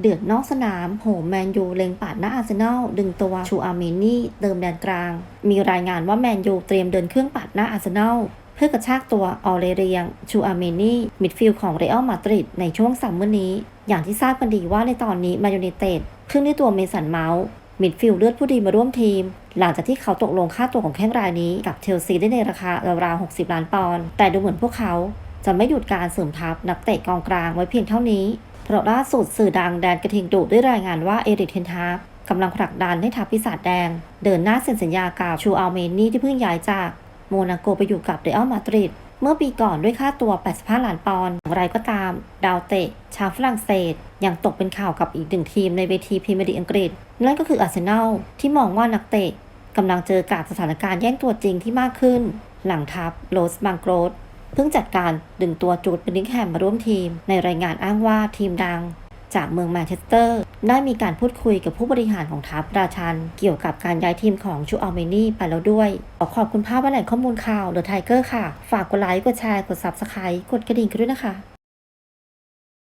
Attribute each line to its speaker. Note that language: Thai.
Speaker 1: เดือดนอกสนาม โหมแมนยูเล็งปาดหน้าอาร์เซนอลดึงตัวชูอาร์เมนี่เติมแดนกลาง มีรายงานว่าแมนยูเตรียมเดินเครื่องปาดหน้าอาร์เซนอลเพื่อกระชากตัวออเลเรียง ชูอาร์เมนี่ มิดฟิลด์ของเรอัลมาดริดในช่วงซัมเมอร์นี้ อย่างที่ทราบกันดีว่าในตอนนี้มายูไนเต็ดขึ้นด้ตัวเมสันเมาส์มิดฟิลด์เลือดผู้ดีมาร่วมทีม หลังจากที่เขาตกลงค่าตัวของแข้งรายนี้กับเชลซีได้ในราคาราวๆ60 ล้านปอนด์แต่ดูเหมือนพวกเขาจะไม่หยุดการเสริมทัพนักเตะกองกลางไว้เพียงเท่านี้ เพราะล่าสุดสื่อดังแดนกระทิงดุได้รายงานว่าเอริกเทนฮากกำลังผลักดันให้ทัพปีศาจแดง เดินหน้าเซ็นสัญญากับชูอัลเมนี่ที่เพิ่งย้ายจาก โมนาโกไปอยู่กับเรอัลมาดริดเมื่อปีก่อนด้วยค่าตัว 85 ล้านปอนด์อย่างไรก็ตาม ดาวเตะ ชาวฝรั่งเศส ยังตกเป็นข่าวกับอีกหนึ่งทีมในเวทีพรีเมียร์ลีกอังกฤษ นั่นก็คืออาร์เซนอลที่มองว่านักเตะกำลังเจอกับสถานการณ์แย่งตัวจริงที่มากขึ้น หลังทัพโรสบังโกรส เพิ่งจัดการดึงตัวจูดเบนนิงแฮมมาร่วมทีม ในรายงานอ้างว่าทีมดัง จากเมืองแมนเชสเตอร์ ได้มีการพูดคุยกับผู้บริหารของทัพราชัน เกี่ยวกับการย้ายทีมของชูอัลเมนี่ไปแล้วด้วย ขอขอบคุณภาพและแหล่งข้อมูลข่าวเดอะไทเกอร์ค่ะ ฝากกดไลค์กดแชร์กดซับสไครต์กดกระดิ่งกันด้วยนะคะ